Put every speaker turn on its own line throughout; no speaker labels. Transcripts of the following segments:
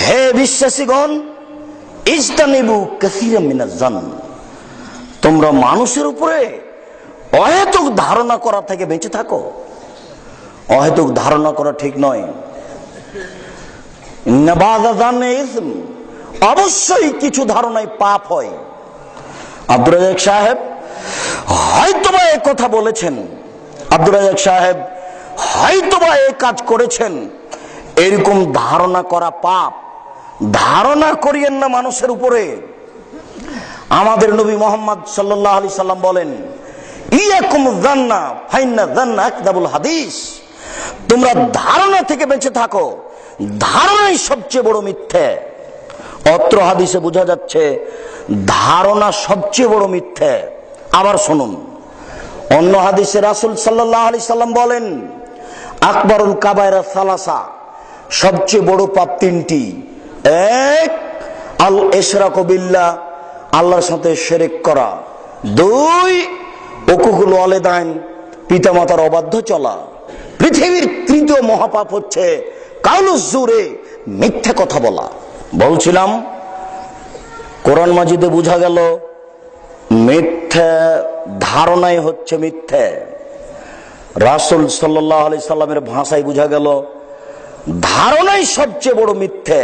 হে বিশ্বাসীগণ ইস্তানিবু কাসিরা মিনাজ্জান তোমরা মানুষের উপরে অহেতুক ধারণা করা থেকে বেঁচে থাকো। অহেতুক ধারণা করা ঠিক নয়। অবশ্যই কিছু ধারণায় পাপ হয়। আব্দুর রাজাক সাহেব হয়তোবা এ কথা বলেছেন। আব্দুর রাজাক সাহেব হয়তোবা এ কাজ করেছেন। এরকম ধারণা করা পাপ। ধারণা করিয়েন না মানুষের উপরে। আমাদের নবী মোহাম্মদ সাল্লাহ আলি সাল্লাম বলেন, ইয়াকুম জান্না ফাইন্না জান্না একদাবুল হাদিস। তোমরা ধারণা থেকে বেঁচে থাকো। ধারণাই সবচেয়ে বড় মিথ্যে। অত্র হাদিসে বোঝা যাচ্ছে, ধারণা সবচেয়ে বড় মিথ্যে। আবার শুনুন, অন্য হাদিসে রাসুল সাল্লাহ আলি সাল্লাম বলেন, আকবরুল কাবায়রা সালাসা। সবচেয়ে বড় পাপ তিনটি। এক, আল এশরাক বিল্লাহ, আল্লাহর সাথে শেরেক করা। দুই ওকুকুল আলেদাইন পিতামাতার অবাধ্য চলা। পৃথিবীর তৃতীয় মহাপাপ হচ্ছে কাউলুস জুরে মিথ্যা কথা বলা। বলছিলাম, কোরআন মাজিদে বোঝা গেল, মিথ্যে ধারণাই হচ্ছে মিথ্যে। রাসুল সাল্লাহ আলি সাল্লামের ভাষায় বোঝা গেল ধারণাই সবচেয়ে বড় মিথ্যে।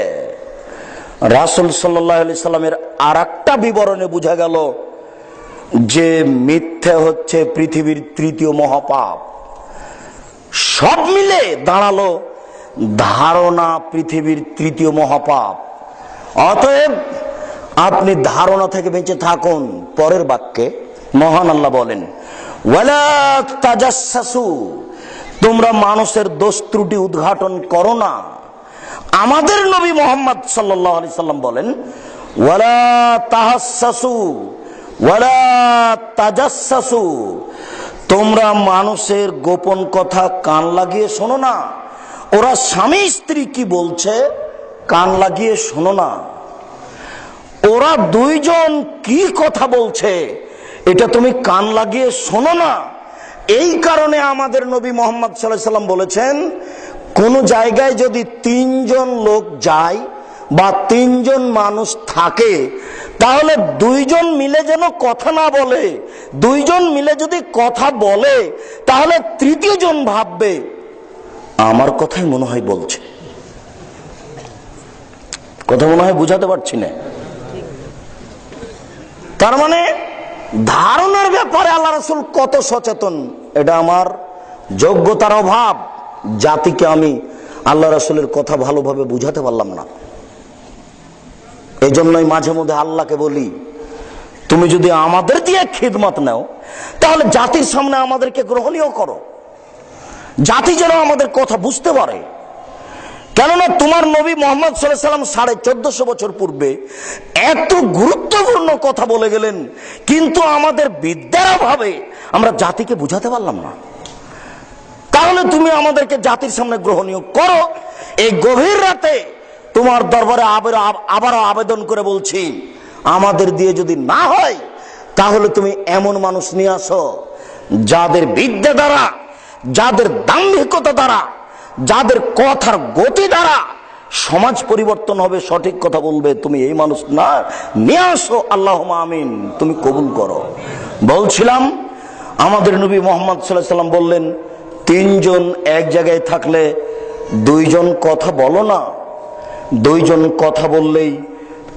রাসুল সাল্লামের আর একটা বিবরণে বোঝা গেল যে মিথ্যে হচ্ছে পৃথিবীর তৃতীয় মহাপাপ। সব মিলে দাঁড়াল ধারণা পৃথিবীর তৃতীয় মহাপাপ। অতএব আপনি ধারণা থেকে বেঁচে থাকুন। পরের বাক্যে মহান আল্লাহ বলেন, ওয়ালা তাজাসসু তোমরা মানুষের দোষ ত্রুটি উদ্ঘাটন করো না। আমাদের নবী মোহাম্মদ আলাইহি সাল্লাম বলেন, ওয়ালা তাহাসসু ওয়ালা তাজাসসু তোমরা মানুষের গোপন কথা কান লাগিয়ে শোনো না। ওরা স্বামী স্ত্রী কি বলছে কান লাগিয়ে শোনো না। ওরা দুইজন কি কথা বলছে এটা তুমি কান লাগিয়ে শোনো না। এই কারণে আমাদের নবী মোহাম্মদ সাল্লাম বলেছেন, কোন জায়গায় যদি তিনজন লোক যায় বা তিনজন মানুষ থাকে, তাহলে দুইজন মিলে যেন কথা না বলে। দুইজন মিলে যদি কথা বলে, তাহলে তৃতীয় জন ভাববে, আমার কথাই মনে হয় বলছে। কথা মনে হয় বুঝাতে পারছি না। তার মানে ধারণার ব্যাপারে আল্লাহ রসুল কত সচেতন। এটা আমার যোগ্যতার অভাব। জাতিকে আমি আল্লাহ রাসুলের কথা ভালোভাবে বুঝাতে পারলাম না। এই জন্যই মাঝে মধ্যে আল্লাহকে বলি, তুমি যদি আমাদের দিয়ে খিদমত নাও, তাহলে জাতির সামনে আমাদেরকে গ্রহণীয় করো। জাতি যেন আমাদের কথা বুঝতে পারে। কেননা তোমার নবী মোহাম্মদ সাল্লাম সাড়ে চোদ্দশো বছর পূর্বে এত গুরুত্বপূর্ণ কথা বলে গেলেন, কিন্তু আমাদের বিদ্যার অভাবে আমরা জাতিকে বুঝাতে পারলাম না। তাহলে তুমি আমাদেরকে জাতির সামনে গ্রহণীয় করো। এই গভীর রাতে তোমার দরবারে আবার- আবারও আবেদন করে বলছি, আমাদের দিয়ে যদি না হয়, তাহলে তুমি এমন মানুষ নিয়ে আসো, যাদের বিদ্যা দ্বারা, যাদের দাম্ভিকতা দ্বারা যাদের কথার গতি দ্বারা সমাজ পরিবর্তন হবে, সঠিক কথা বলবে, তুমি এই মানুষ না, নিয়ে আসো আল্লাহ আমিন, তুমি কবুল করো। বলছিলাম, আমাদের নবী মোহাম্মদ সাল্লাহ সাল্লাম বললেন, তিনজন এক জায়গায় থাকলে দুইজন কথা বলো না, দুইজন কথা বললেই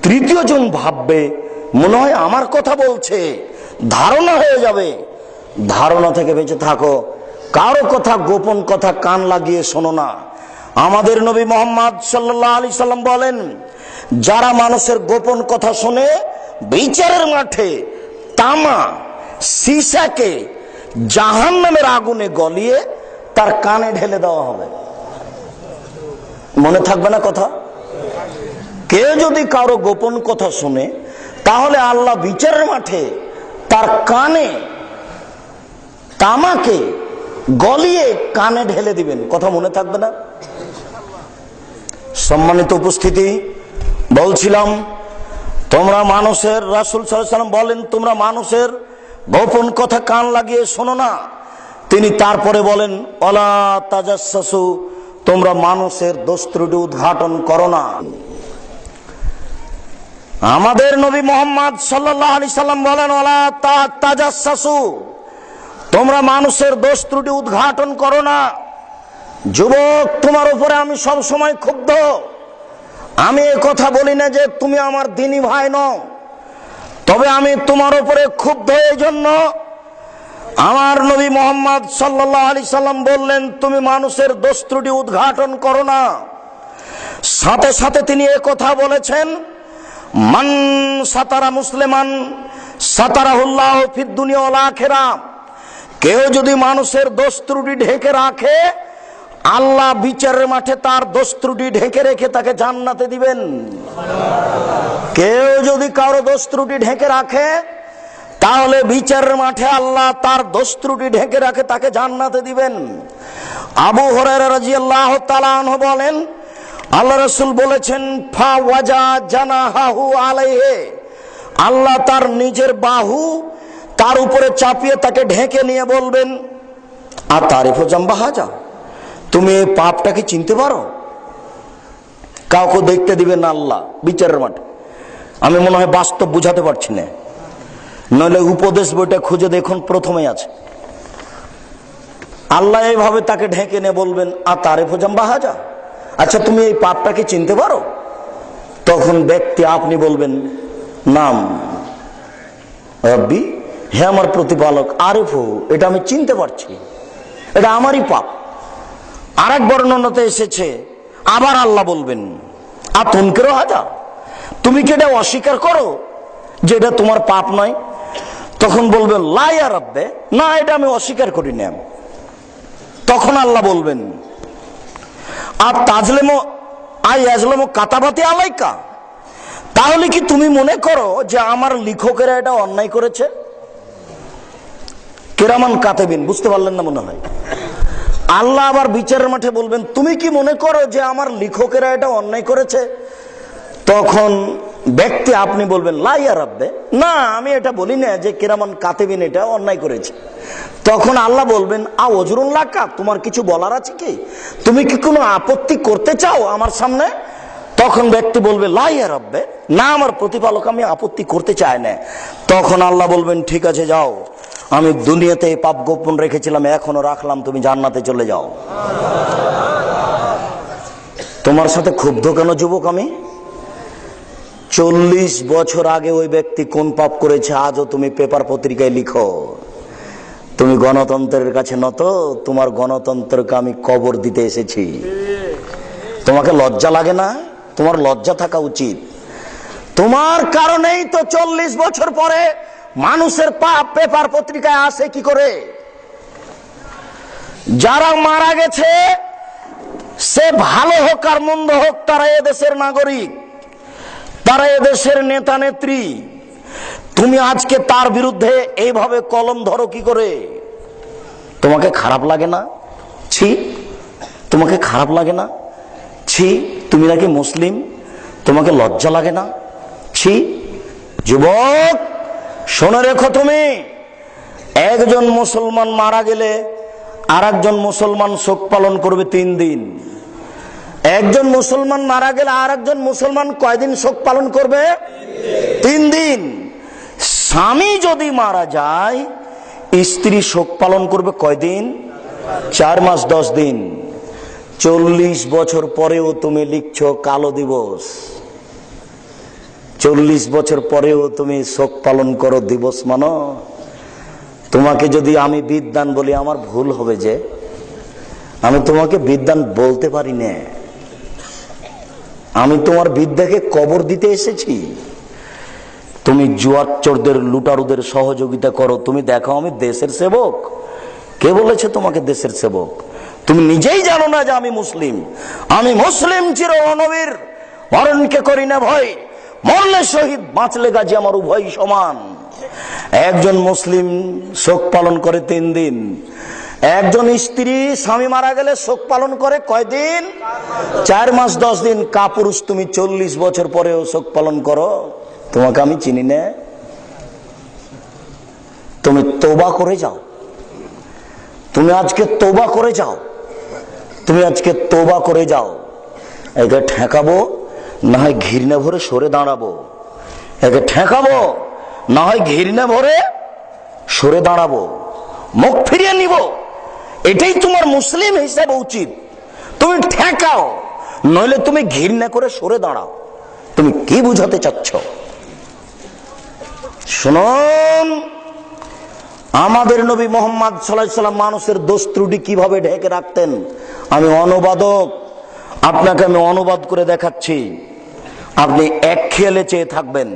তৃতীয় জন ভাববে, মনে হয় আমার কথা বলছে, ধারণা হয়ে যাবে, ধারণা থেকে বেঁচে থাকো। কারও কথা গোপন কথা কান লাগিয়ে শোনো না। আমাদের নবী মোহাম্মদ সাল্লাহ আলি সাল্লাম বলেন, যারা মানুষের গোপন কথা শোনে, বিচারের মাঠে, তামা, সিসাকে জাহান নামের আগুনে গলিয়ে তার কানে ঢেলে দেওয়া হবে। মনে থাকবে না কথা? কেউ যদি কারও গোপন কথা শুনে, তাহলে আল্লাহ বিচারের মাঠে তার কানে তামাকে গলিয়ে কানে ঢেলে দিবেন, কথা মনে থাকবে না। সম্মানিত উপস্থিতি, বলছিলাম, তোমরা মানুষের, রাসুল সাল্লাম বলেন, তোমরা মানুষের গোপন কথা কান লাগিয়ে শোনো না। তিনি তারপরে বলেন অলা তাজাসু তোমরা মানুষের দোষ ত্রুটি উদ্ঘাটন করো না। আমাদের নবী মোহাম্মদ সাল্লাহ আলি সাল্লাম বলেন ওলা তাজাসু তোমরা মানুষের দোষ ত্রুটি উদ্ঘাটন করো না। যুবক, তোমার উপরে আমি সব সময় ক্ষুব্ধ। আমি কথা বলি না যে তুমি আমার দিনী ভাই নও। তবে আমি তোমার উপরে ক্ষুব্ধ এই জন্য আমার নবী মোহাম্মদ সাল্লাহ আলি সাল্লাম বললেন, তুমি মানুষের দোষ ত্রুটি উদ্ঘাটন করো না। সাথে সাথে তিনি কথা বলেছেন, মান সাতারা মুসলিমান, সাতারাহুল্লাহ ফিদ দুনিয়া ওয়াল আখিরা। কেউ যদি মানুষের দোষ ত্রুটি ঢেকে রাখে, আল্লাহ বিচারের মাঠে তার দোষ ত্রুটি ঢেকে রেখে তাকে জান্নাতে দিবেন। কেউ যদি কারও দোষ ত্রুটি ঢেকে রাখে, তাহলে বিচারের মাঠে আল্লাহ তার দোষ ত্রুটি ঢেকে রাখে, তাকে জান্নাতে দিবেন। আবু আনহু বলেন, আল্লাহ রসুল বলেছেন, ফা ওয়াজা জানাহাহু আলাইহে। আল্লাহ তার নিজের বাহু তার উপরে চাপিয়ে তাকে ঢেকে নিয়ে বলবেন, আর তারিফ জাম্বা হাজা। তুমি এই পাপটাকে চিনতে পারো? কাউকে দেখতে দিবে না আল্লাহ, বিচারের মাঠে। আমি মনে হয় বাস্তব বুঝাতে পারছি না। নইলে উপদেশ বইটা খুঁজে দেখুন প্রথমে আছে। আল্লাহ এইভাবে তাকে ঢেকে নিয়ে বলবেন, আর তারিফ জাম্বা হাজা। আচ্ছা তুমি এই পাপটাকে চিনতে পারো? তখন ব্যক্তি আপনি বলবেন, নাম, রব্বি হে আমার প্রতিপালক, আরিফ, এটা আমি চিনতে পারছি। এটা আমারই পাপ। আর এক বর্ণনাতে এসেছে, আবার আল্লাহ বলবেন আতঙ্কেরও হাজা তুমি কি এটা অস্বীকার করো যে এটা তোমার পাপ নয়? তখন বলবেন লাইয়া রব্বে, না, এটা আমি অস্বীকার করি না তখন আল্লাহ বলবেন আর তাজলেমো আই আজলেমো কাতাবাতি আলাইকা, তাহলে কি তুমি মনে করো যে আমার লেখকেরা এটা অন্যায় করেছে? কেরামান কাতেবিন, বুঝতে পারলেন না মনে হয়? আল্লাহ আবার বিচারের মাঠে বলবেন, তুমি কি মনে করো যে আমার লেখকেরা এটা অন্যায় করেছে? তখন ব্যক্তি আপনি বলবেন লাইয়া রাব্বে। না, আমি এটা বলি না যে কেরামান কাতেবিন এটা অন্যায় করেছে। তখন আল্লাহ বলবেন, আ অজরুন লাকা তোমার কিছু বলার আছে কি? তুমি কি কোনো আপত্তি করতে চাও আমার সামনে? তখন ব্যক্তি বলবে লাইয়া রাব্বে, না, আমার প্রতিপালক আমি আপত্তি করতে চাই না। তখন আল্লাহ বলবেন, ঠিক আছে, যাও। আমি দুনিয়াতে পাপ গোপন রেখেছিলাম, এখনও রাখলাম, তুমি জান্নাতে চলে যাও। তোমার সাথে ক্ষুব্ধ কেন যুবক আমি? চল্লিশ বছর আগে ওই ব্যক্তি কোন পাপ করেছে, আজও তুমি পেপার পত্রিকায় লিখো। তুমি গণতন্ত্রের কাছে নত, তোমার গণতন্ত্রকে আমি কবর দিতে এসেছি। তোমাকে লজ্জা লাগে না? তোমার লজ্জা থাকা উচিত। তোমার কারণেই তো চল্লিশ বছর পরে মানুষের পাপ পেপার পত্রিকায় আসে কি করে? যারা মারা গেছে, সে ভালো হোক আর মন্দ হোক, তারা এদেশের নাগরিক, তারা এদেশের নেতা নেত্রী। তুমি আজকে তার বিরুদ্ধে এইভাবে কলম ধরো কি করে? তোমাকে খারাপ লাগে না? ছি, তোমাকে খারাপ লাগে না? ছি, তুমি নাকি মুসলিম? তোমাকে লজ্জা লাগে না? ছি, যুবক! শোনে রেখো তুমি। একজন মুসলমান মারা গেলে আর একজন মুসলমান শোক পালন করবে তিন দিন। একজন মুসলমান মারা গেলে আর একজন মুসলমান কয়দিন শোক পালন করবে? তিন দিন। স্বামী যদি মারা যায়, স্ত্রী শোক পালন করবে কয়দিন? চার মাস, দশ দিন। চল্লিশ বছর পরেও তুমি লিখছ কালো দিবস। চল্লিশ বছর পরেও তুমি শোক পালন করো দিবস মানো। তোমাকে যদি আমি বিদ্যান বলি, আমার ভুল হবে যে। আমি তোমাকে বিদ্যান বলতে পারি না। আমি তোমার বিদ্যাকে কবর দিতে এসেছি। তুমি জুয়ারচোরদের, লুটারুদের সহযোগিতা করো। তুমি দেখো আমি দেশের সেবক। কে বলেছে তোমাকে দেশের সেবক? তুমি নিজেই জানো না যে আমি মুসলিম। আমি মুসলিম চির অনবীর। মরণকে করি না ভয়। মরলে শহীদ, বাঁচলে গাজী আমার উভয় সমান। একজন মুসলিম শোক পালন করে তিন দিন। একজন স্ত্রী স্বামী মারা গেলে শোক পালন করে কয়দিন? চার মাস, দশ দিন। কাপুরুষ, তুমি চল্লিশ বছর পরেও শোক পালন করো। তোমাকে আমি চিনি না। তুমি তোবা করে যাও। তুমি আজকে তোবা করে যাও। তুমি আজকে তোবা করে যাও। একে ঠেকাবো। না হয় ঘৃণা ভরে সরে দাঁড়াবো। একে ঠেকাবো না হয় ঘৃণা ভরে সরে দাঁড়াবো। মুখ ফিরিয়ে নিব। এটাই তোমার মুসলিম হিসাবে উচিত। তুমি ঠেকাও, নইলে তুমি ঘৃণা করে সরে দাঁড়াও। তুমি কি বুঝাতে চাচ্ছ? শুনুন, আমাদের নবী মোহাম্মদ সাল্লাহ সাল্লাম মানুষের দোষ ত্রুটি কীভাবে ঢেকে রাখতেন? আমি অনুবাদক, আপনাকে আমি অনুবাদ করে দেখাচ্ছি। আপনি এক খেয়ালে চেয়ে থাকবেন।